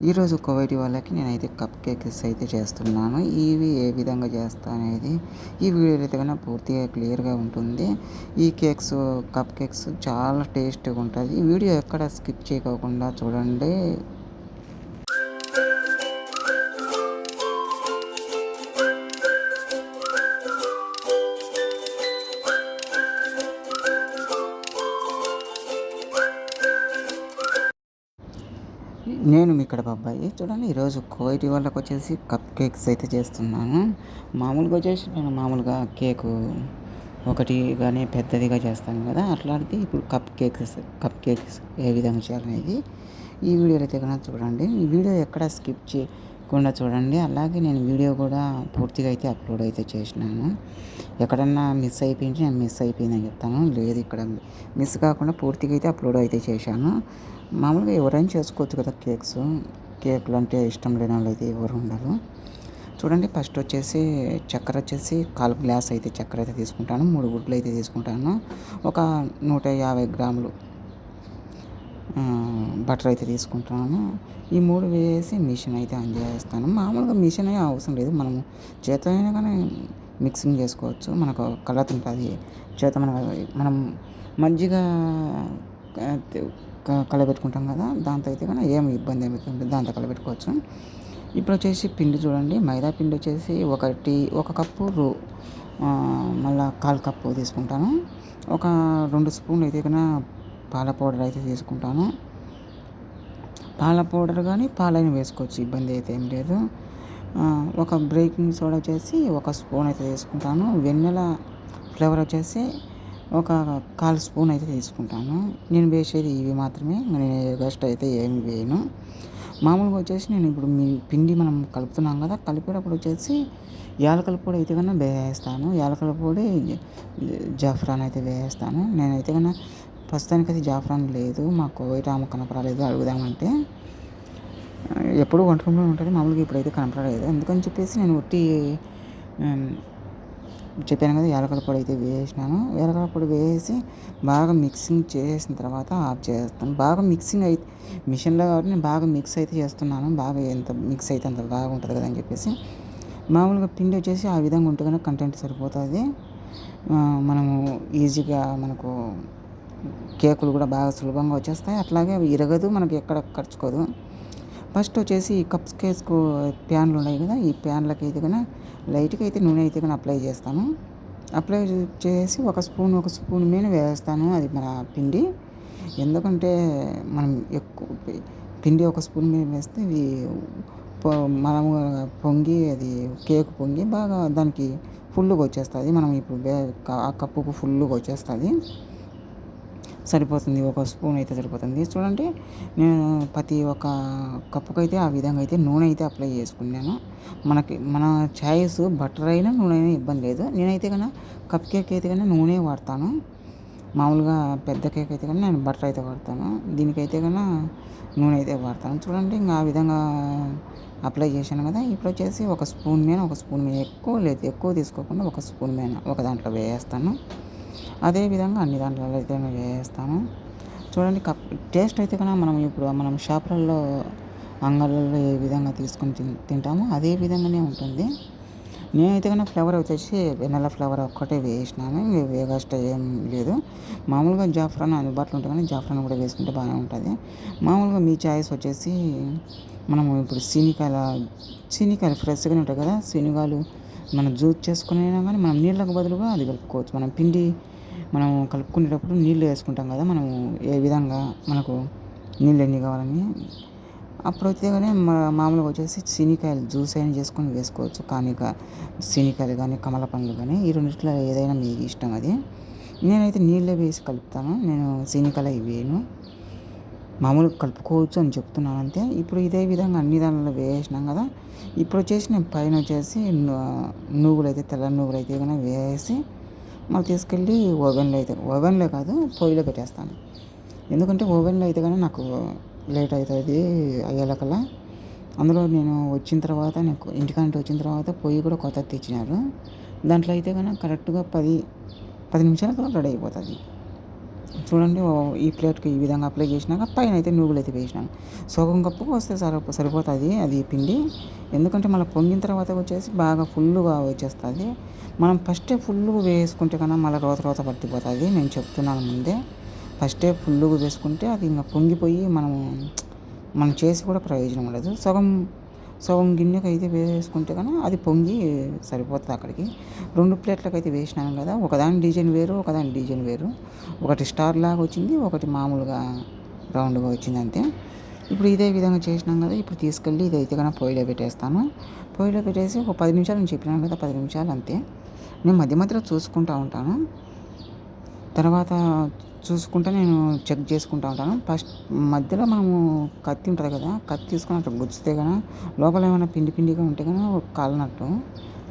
ఈరోజు కోవిడి వాళ్ళకి నేనైతే కప్ కేక్స్ అయితే చేస్తున్నాను. ఇవి ఏ విధంగా చేస్తా అనేది ఈ వీడియో అయితే కన్నా పూర్తిగా క్లియర్గా ఉంటుంది. ఈ కేక్స్ కప్ కేక్స్ చాలా టేస్ట్గా ఉంటుంది ఈ వీడియో ఎక్కడ స్కిప్ చేయకోకుండా చూడండి. నేను మీ ఇక్కడ బాబాయి చూడండి ఈరోజు కోయిటి వాళ్ళకి వచ్చేసి కప్ కేక్స్ అయితే చేస్తున్నాను. మామూలుగా వచ్చేసి నేను మామూలుగా కేకు ఒకటి కానీ పెద్దదిగా చేస్తాను కదా. అట్లాంటిది ఇప్పుడు కప్ కేక్స్ కప్ కేక్స్ ఏ విధంగా చేయాలనేది ఈ వీడియో అయితే కనుక చూడండి. ఈ వీడియో ఎక్కడ స్కిప్ చేయకుండా చూడండి. అలాగే నేను వీడియో కూడా పూర్తిగా అయితే అప్లోడ్ అయితే చేసినాను. ఎక్కడన్నా మిస్ అయిపోయింది నేను మిస్ అయిపోయిందని చెప్తాను. లేదు ఇక్కడ మిస్ కాకుండా పూర్తిగా అయితే అప్లోడ్ అయితే చేశాను. మామూలుగా ఎవరైనా చేసుకోవచ్చు కదా కేక్స్. కేకులు అంటే ఇష్టం లేని వాళ్ళు అయితే ఎవరు ఉండరు. చూడండి ఫస్ట్ వచ్చేసి చక్కెర వచ్చేసి కాలు గ్లాస్ అయితే చక్కెర అయితే తీసుకుంటాను. మూడు గుడ్లు అయితే తీసుకుంటాను. ఒక నూట యాభై గ్రాములు బటర్ అయితే తీసుకుంటాను. ఈ మూడు వేసి మిషన్ అయితే ఆన్ చేస్తాను. మామూలుగా మిషన్ అవసరం లేదు. మనము చేత అయినా కానీ మిక్సింగ్ చేసుకోవచ్చు. మనకు కలర్ ఉంటుంది. చేత మన మనం మజ్జిగ కలబెట్టుకుంటాం కదా దాంతో అయితే కానీ ఏమి ఇబ్బంది ఏమవుతుంది దాంతో కలబెట్టుకోవచ్చు. ఇప్పుడు వచ్చేసి పిండి చూడండి మైదా పిండి వచ్చేసి ఒకటి ఒక కప్పు రూ మళ్ళా కాల్ కప్పు తీసుకుంటాను. ఒక రెండు స్పూన్లు అయితే కన్నా పాల పౌడర్ అయితే తీసుకుంటాను. పాల పౌడర్ కానీ పాలైన వేసుకోవచ్చు ఇబ్బంది అయితే ఏం లేదు. ఒక బ్రేకింగ్ సోడా వచ్చేసి ఒక స్పూన్ అయితే తీసుకుంటాను. వెన్నెల ఫ్లేవర్ వచ్చేసి ఒక కాల్ స్పూన్ అయితే తీసుకుంటాను. నేను వేసేది ఇవి మాత్రమే. నేను గస్ట్ అయితే ఏమి వేయను. మామూలుగా వచ్చేసి నేను ఇప్పుడు మీ పిండి మనం కలుపుతున్నాం కదా కలిపేటప్పుడు వచ్చేసి యాలకల పొడి అయితే కన్నా వేస్తాను. యాలకల పొడి జాఫ్రాన్ అయితే వేస్తాను. నేనైతే కన్నా ప్రస్తుతానికి అయితే జాఫ్రాన్ లేదు. మాకు కోవిడ్ ఆమె కనపరాలేదు అడుగుదామంటే. ఎప్పుడు వంట రూమ్లో ఉంటుంది. మామూలుగా ఇప్పుడైతే కనపడలేదు. అందుకని చెప్పేసి నేను ఒట్టి చెప్పాను కదా యాలకల పొడి అయితే వేసినాను. యాలకల పొడి వేసి బాగా మిక్సింగ్ చేసిన తర్వాత ఆఫ్ చేస్తాను. బాగా మిక్సింగ్ అయితే మిషన్లో కాబట్టి నేను బాగా మిక్స్ అయితే చేస్తున్నాను. బాగా ఎంత మిక్స్ అయితే అంత బాగుంటుంది కదా అని చెప్పేసి. మామూలుగా పిండి వచ్చేసి ఆ విధంగా ఉంటే కనుక కంటెంట్ సరిపోతుంది. మనము ఈజీగా మనకు కేకులు కూడా బాగా సులభంగా వచ్చేస్తాయి. అట్లాగే ఇరగదు మనకి ఎక్కడ ఖర్చుకోదు ఫస్ట్ వచ్చేసి కప్స్ కేస్కు ప్యాన్లు ఉన్నాయి కదా ఈ ప్యాన్లకి అయితే కన్నా లైట్గా అయితే నూనె అయితే కానీ అప్లై చేస్తాను. అప్లై చేసి ఒక స్పూన్ ఒక స్పూన్ మీద వేస్తాను అది మన పిండి. ఎందుకంటే మనం ఎక్కువ పిండి ఒక స్పూన్ మీద వేస్తే ఇది మనము పొంగి అది కేక్ పొంగి బాగా దానికి ఫుల్గా వచ్చేస్తుంది. మనం ఇప్పుడు ఆ కప్పుకు ఫుల్గా వచ్చేస్తుంది. సరిపోతుంది ఒక స్పూన్ అయితే సరిపోతుంది. చూడండి నేను ప్రతి ఒక్క కప్పుకు అయితే ఆ విధంగా అయితే నూనె అయితే అప్లై చేసుకున్నాను. మనకి మన ఛాయిస్ బటర్ అయినా నూనె అయినా ఇబ్బంది లేదు. నేనైతే కన్నా కప్ కేక్ అయితే కన్నా నూనె వాడతాను. మామూలుగా పెద్ద కేక్ అయితే కన్నా నేను బటర్ అయితే వాడతాను. దీనికైతే కన్నా నూనె అయితే వాడతాను. చూడండి ఇంకా ఆ విధంగా అప్లై చేశాను కదా ఇప్పుడు వచ్చేసి ఒక స్పూన్ మీద ఒక స్పూన్ మీద ఎక్కువ లేదు ఎక్కువ తీసుకోకుండా ఒక స్పూన్ మీద ఒక దాంట్లో వేస్తాను. అదేవిధంగా అన్ని దాంట్లో అయితే మేము వేస్తాను చూడండి కప్ టేస్ట్ అయితే కన్నా మనం ఇప్పుడు మనం షాపులలో అంగళ్ళల్లో ఏ విధంగా తీసుకొని తింటామో అదే విధంగానే ఉంటుంది. నేనైతే కన్నా ఫ్లేవర్ వచ్చేసి వెనెల ఫ్లేవర్ ఒక్కటే వేసినాను. వేగస్ట్ ఏం లేదు. మామూలుగా జాఫ్రాన్ అందుబాటులో ఉంటుంది కానీ జాఫ్రాన్ కూడా వేసుకుంటే బాగానే ఉంటుంది. మామూలుగా మీ చాయిస్ వచ్చేసి మనము ఇప్పుడు సీనికాయల సీనికాయలు ఫ్రెష్గానే ఉంటాయి కదా శనిగాలు మనం జ్యూస్ చేసుకునైనా కానీ మనం నీళ్ళకు బదులుగా అది కలుపుకోవచ్చు. మనం పిండి మనం కలుపుకునేటప్పుడు నీళ్ళు వేసుకుంటాం కదా మనం ఏ విధంగా మనకు నీళ్ళు ఎన్ని కావాలని. అప్పుడు అయితే కానీ మామూలుగా వచ్చేసి శనికాయలు జ్యూస్ అయినా చేసుకొని వేసుకోవచ్చు. కానీ శనికాయలు కానీ కమల పండ్లు కానీ ఈ రెండిట్లో ఏదైనా మీకు ఇష్టం అది. నేనైతే నీళ్ళే వేసి కలుపుతాను. నేను శనికాయలు వేయను. మామూలుగా కలుపుకోవచ్చు అని చెప్తున్నాను అంతే. ఇప్పుడు ఇదే విధంగా అన్ని దానిలో వేసినాం కదా. ఇప్పుడు వచ్చేసి నేను పైన వచ్చేసి నువ్వులు అయితే తెల్ల నువ్వులు అయితే కానీ వేసి మళ్ళీ తీసుకెళ్ళి ఓవెన్లో అయితే ఓవెన్లో కాదు పొయ్యిలో పెట్టేస్తాను. ఎందుకంటే ఓవెన్లో అయితే కానీ నాకు లేట్ అవుతుంది అయ్యేలకల్లా అందులో నేను వచ్చిన తర్వాత నాకు ఇంటికంటే వచ్చిన తర్వాత పొయ్యి కూడా కొత్త తెచ్చినారు. దాంట్లో అయితే కానీ కరెక్ట్గా పది పది నిమిషాల రెడీ అయిపోతుంది. చూడండి ఓ ఈ ప్లేట్కి ఈ విధంగా అప్లై చేసినాక పైన అయితే నువ్వులు అయితే వేసినాను సగం కప్పు వస్తే సరి సరిపోతుంది అది పిండి. ఎందుకంటే మళ్ళీ పొంగిన తర్వాత వచ్చేసి బాగా ఫుల్గా వచ్చేస్తుంది. మనం ఫస్టే ఫుల్గా వేసుకుంటే కన్నా మళ్ళీ రోత రోత పట్టిపోతుంది. నేను చెప్తున్నాను ముందే. ఫస్టే ఫుల్గా వేసుకుంటే అది ఇంకా పొంగిపోయి మనము మనం చేసి కూడా ప్రయోజనం ఉండదు. సగం సగం గిన్నెకి అయితే వేసుకుంటే కానీ అది పొంగి సరిపోతుంది అక్కడికి. రెండు ప్లేట్లకు అయితే వేసినాను కదా ఒకదాని డిజైన్ వేరు ఒకదాని డిజైన్ వేరు. ఒకటి స్టార్ లాగా వచ్చింది ఒకటి మామూలుగా రౌండ్గా వచ్చింది అంతే. ఇప్పుడు ఇదే విధంగా చేసినాం కదా ఇప్పుడు తీసుకెళ్ళి ఇది అయితే కన్నా పొయ్యిలో పెట్టేస్తాను. పొయ్యిలో పెట్టేసి ఒక పది నిమిషాలు నేను చెప్పినాను కదా పది నిమిషాలు అంతే. నేను మధ్య మధ్యలో చూసుకుంటూ ఉంటాను. తర్వాత చూసుకుంటూ నేను చెక్ చేసుకుంటూ ఉంటాను. ఫస్ట్ మధ్యలో మనము కత్తి ఉంటుంది కదా కత్తి తీసుకుని అట్లా గుచ్చితే కదా లోపల ఏమైనా పిండి పిండిగా ఉంటే కదా కాలినట్టు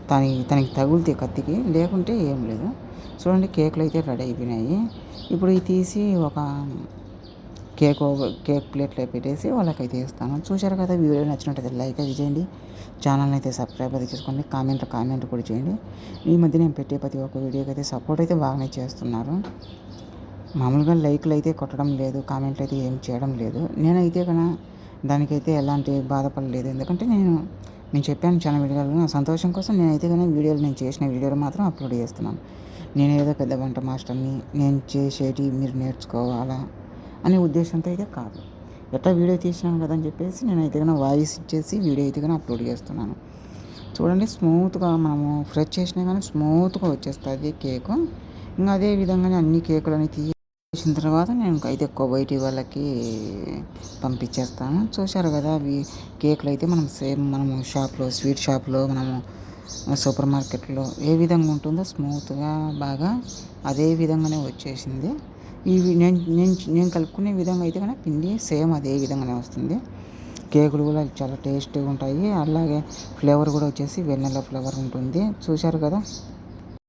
తని తనకి తగులుతాయి కత్తికి లేకుంటే ఏం లేదు. చూడండి కేకులు అయితే రెడీ అయిపోయినాయి. ఇప్పుడు ఇవి తీసి ఒక కేక్ కేక్ ప్లేట్లో పెట్టేసి వాళ్ళకైతే ఇస్తాను చూశారు కదా వీడియో నచ్చినట్టయితే లైక్ అది చేయండి. ఛానల్ని అయితే సబ్స్క్రైబ్ అది చేసుకోండి. కామెంట్ కామెంట్ కూడా చేయండి. ఈ మధ్య నేను పెట్టే ప్రతి ఒక్క వీడియోకి అయితే సపోర్ట్ అయితే బాగానే చేస్తున్నారు. మామూలుగా లైక్లు అయితే కొట్టడం లేదు కామెంట్లు అయితే ఏం చేయడం లేదు. నేనైతే కన్నా దానికైతే ఎలాంటి బాధపడలేదు. ఎందుకంటే నేను నేను చెప్పాను చాలా వీడియోలు నా సంతోషం కోసం నేనైతే కానీ వీడియోలు నేను చేసిన వీడియోలు మాత్రం అప్లోడ్ చేస్తున్నాను. నేను ఏదో పెద్ద వంట మాస్టర్ని నేను చేసేటి మీరు నేర్చుకోవాలా? అనే ఉద్దేశంతో అయితే కాదు. ఎట్లా వీడియో తీసినాను కదా అని చెప్పేసి అయితే కానీ వాయిస్ ఇచ్చేసి వీడియో అయితే అప్లోడ్ చేస్తున్నాను. చూడండి స్మూత్గా మనము ఫ్రెష్ చేసినా కానీ స్మూత్గా వచ్చేస్తుంది కేకు. ఇంకా అదే విధంగానే అన్ని కేకులని తీసిన తర్వాత నేను అయితే ఎక్కువ బయటి వాళ్ళకి పంపించేస్తాను. చూశారు కదా అవి కేకులు అయితే మనం సేమ్ మనము షాప్లో స్వీట్ షాప్లో మనము సూపర్ మార్కెట్లో ఏ విధంగా ఉంటుందో స్మూత్గా బాగా అదే విధంగానే వచ్చేసింది. ఇవి నేను నేను నేను కలుపుకునే విధంగా అయితే కనుక పిండి సేమ్ అదే విధంగానే వస్తుంది. కేకులు కూడా చాలా టేస్టీగా ఉంటాయి. అలాగే ఫ్లేవర్ కూడా వచ్చేసి వెన్నెల ఫ్లేవర్ ఉంటుంది. చూశారు కదా?